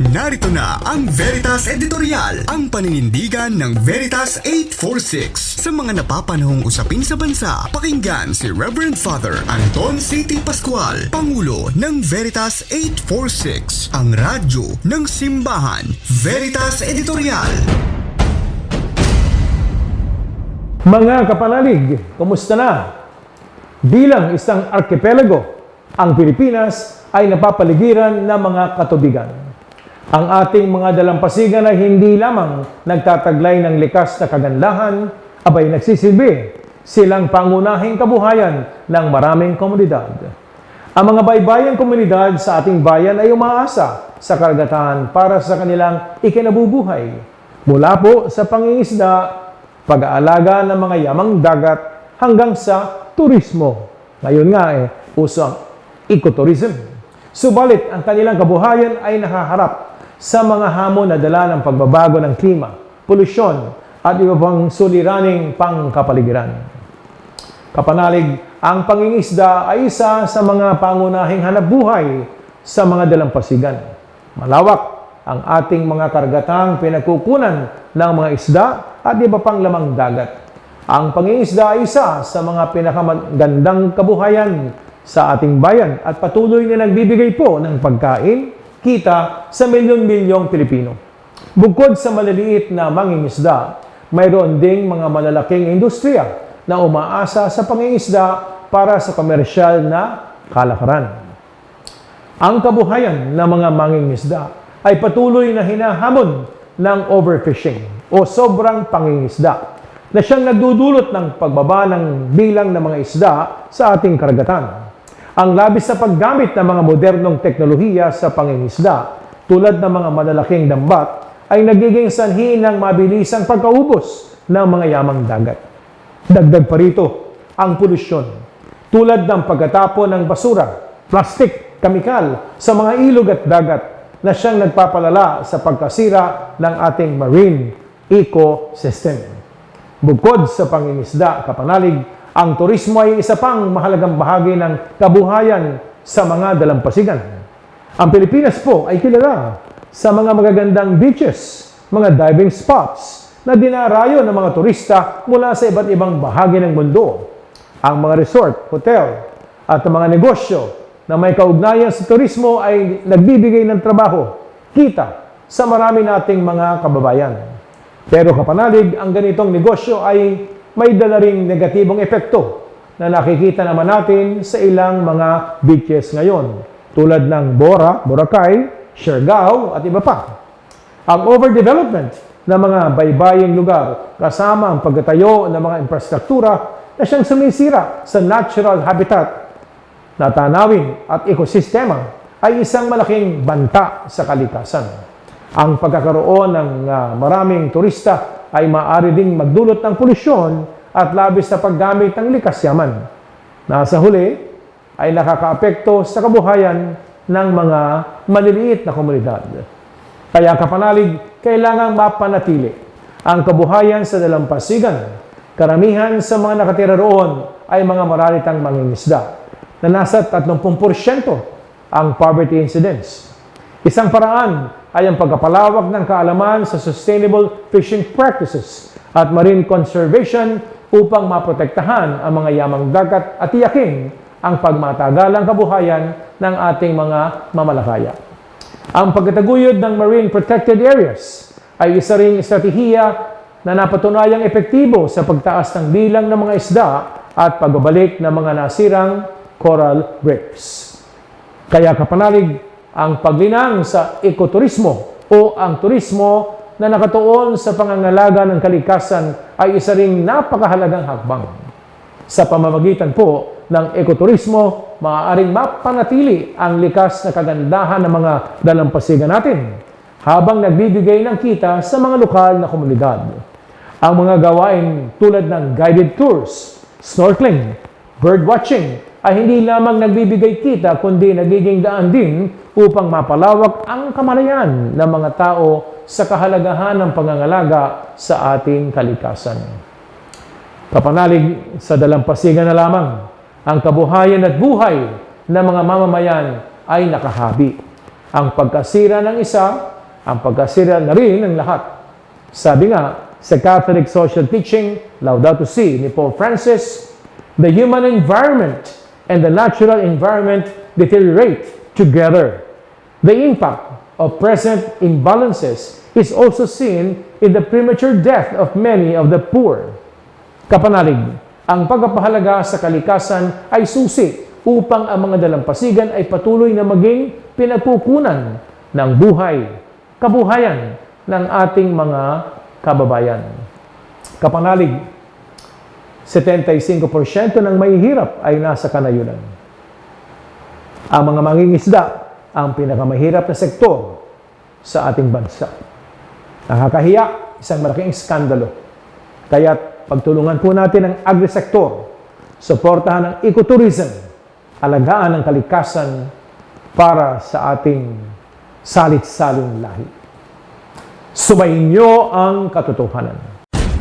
Narito na ang Veritas Editorial, ang paninindigan ng Veritas 846. Sa mga napapanahong usapin sa bansa, pakinggan si Reverend Father Anton C.T. Pascual, Pangulo ng Veritas 846, ang radyo ng simbahan. Veritas Editorial. Mga kapanalig, kumusta na? Bilang isang arkipelago, ang Pilipinas ay napapaligiran ng mga katubigan. Ang ating mga dalampasigan ay hindi lamang nagtataglay ng likas na kagandahan, abay nagsisilbi silang pangunahing kabuhayan ng maraming komunidad. Ang mga baybayang komunidad sa ating bayan ay umaasa sa karagatan para sa kanilang ikinabubuhay. Mula po sa pangingisda, pag-aalaga ng mga yamang dagat hanggang sa turismo. Ngayon nga eh, uso ang ecotourism. Subalit, ang kanilang kabuhayan ay nakaharap sa mga hamon na dala ng pagbabago ng klima, polusyon, at iba pang suliraning pangkapaligiran. Kapanalig, ang pangingisda ay isa sa mga pangunahing hanapbuhay sa mga dalampasigan. Malawak ang ating mga karagatang pinagkukunan ng mga isda at iba pang lamang dagat. Ang pangingisda ay isa sa mga pinakamagandang kabuhayan sa ating bayan at patuloy na nagbibigay po ng pagkain, kita sa milyon-milyong Pilipino. Bukod sa maliliit na mangingisda, mayroon ding mga malalaking industriya na umaasa sa pangingisda para sa komersyal na kalakaran. Ang kabuhayan ng mga mangingisda ay patuloy na hinahamon ng overfishing o sobrang pangingisda na siyang nagdudulot ng pagbaba ng bilang ng mga isda sa ating karagatan. Ang labis na paggamit ng mga modernong teknolohiya sa pangingisda tulad ng mga malalaking dambat ay nagiging sanhi ng mabilisang pagkaubos ng mga yamang dagat. Dagdag pa rito ang polusyon tulad ng pagkatapon ng basura, plastik, kamikal sa mga ilog at dagat na siyang nagpapalala sa pagkasira ng ating marine ecosystem. Bukod sa pangingisda, kapanalig, ang turismo ay isa pang mahalagang bahagi ng kabuhayan sa mga dalampasigan. Ang Pilipinas po ay kilala sa mga magagandang beaches, mga diving spots na dinarayo ng mga turista mula sa iba't ibang bahagi ng mundo. Ang mga resort, hotel, at mga negosyo na may kaugnayan sa turismo ay nagbibigay ng trabaho, kita sa marami nating mga kababayan. Pero kapanalig, ang ganitong negosyo ay may dala ring negatibong epekto na nakikita naman natin sa ilang mga beaches ngayon, tulad ng Bora, Boracay, Siargao at iba pa. Ang overdevelopment ng mga baybaying lugar kasama ang pagtatayo ng mga infrastruktura na siyang sumisira sa natural habitat na tanawin at ekosistema ay isang malaking banta sa kalikasan. Ang pagkakaroon ng uh, maraming turista ay maaari ding magdulot ng polusyon at labis na paggamit ng likas yaman. Nasa huli ay nakakaapekto sa kabuhayan ng mga maliliit na komunidad. Kaya kapanalig, kailangang mapanatili ang kabuhayan sa dalampasigan. Karamihan sa mga nakatira roon ay mga mararitang mangingisda na nasa 30% ang poverty incidence. Isang paraan ay ang pagkapalawak ng kaalaman sa sustainable fishing practices at marine conservation upang maprotektahan ang mga yamang dagat at tiyakin ang pagmatagalang kabuhayan ng ating mga mamalakaya. Ang pagkataguyod ng marine protected areas ay isa ring estratehiya na napatunayang epektibo sa pagtaas ng bilang ng mga isda at pagbabalik ng mga nasirang coral reefs. Kaya kapanalig, ang paglinang sa ekoturismo o ang turismo na nakatuon sa pangangalaga ng kalikasan ay isa ring napakahalagang hakbang. Sa pamamagitan po ng ekoturismo, maaaring mapanatili ang likas na kagandahan ng mga dalampasigan natin habang nagbibigay ng kita sa mga lokal na komunidad. Ang mga gawain tulad ng guided tours, snorkeling, birdwatching ay hindi lamang nagbibigay kita kundi nagiging daan din upang mapalawak ang kamalayan ng mga tao sa kahalagahan ng pangangalaga sa ating kalikasan. Kapanalig sa dalampasigan na lamang, ang kabuhayan at buhay ng mga mamamayan ay nakahabi. Ang pagkasira ng isa, ang pagkasira na rin ng lahat. Sabi nga, sa Catholic social teaching, Laudato Si ni Pope Francis, the human environment and the natural environment deteriorate together. The impact of present imbalances is also seen in the premature death of many of the poor. Kapanalig, ang pagpapahalaga sa kalikasan ay susi upang ang mga dalampasigan ay patuloy na maging pinagkukunan ng buhay, kabuhayan ng ating mga kababayan. Kapanalig, 75% ng mahihirap ay nasa kanayunan. Ang mga mangingisda ang pinakamahirap na sektor sa ating bansa. Nakakahiya, isang malaking skandalo. Kaya pagtulungan po natin ang agri-sektor, suportahan ang ecotourism, alagaan ang kalikasan para sa ating salit-saling lahi. Subayin niyo ang katotohanan.